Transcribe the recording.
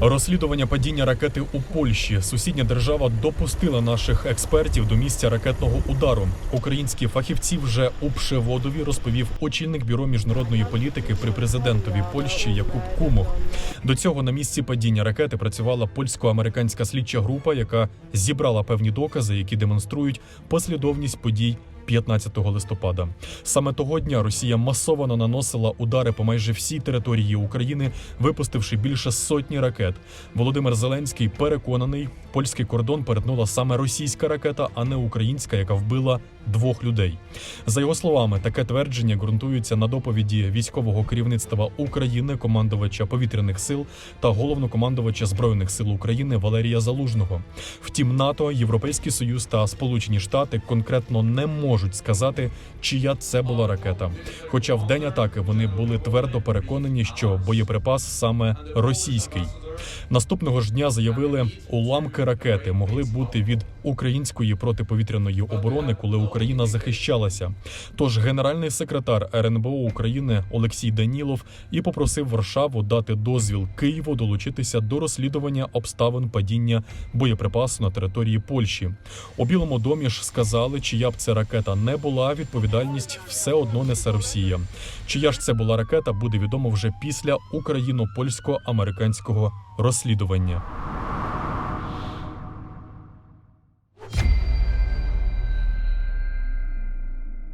Розслідування падіння ракети у Польщі. Сусідня держава допустила наших експертів до місця ракетного удару. Українські фахівці вже у Пшеводові розповів очільник бюро міжнародної політики при президентові Польщі Якуб Кумох. До цього на місці падіння ракети працювала польсько-американська слідча група, яка зібрала певні докази, які демонструють послідовність подій 15 листопада. Саме того дня Росія масово наносила удари по майже всій території України, випустивши більше сотні ракет. Володимир Зеленський переконаний, польський кордон перетнула саме російська ракета, а не українська, яка вбила двох людей. За його словами, таке твердження ґрунтується на доповіді військового керівництва України, командувача повітряних сил та головнокомандувача збройних сил України Валерія Залужного. Втім, НАТО, Європейський Союз та Сполучені Штати конкретно не можуть сказати, чия це була ракета. Хоча в день атаки вони були твердо переконані, що боєприпас саме російський. Наступного ж дня заявили, уламки ракети могли бути від української протиповітряної оборони, коли Україна захищалася. Тож генеральний секретар РНБО України Олексій Данілов і попросив Варшаву дати дозвіл Києву долучитися до розслідування обставин падіння боєприпасу на території Польщі. У Білому домі ж сказали, чия б це ракета не була, відповідальність все одно несе Росія. Чия ж це була ракета, буде відомо вже після україно-польсько-американського розслідування.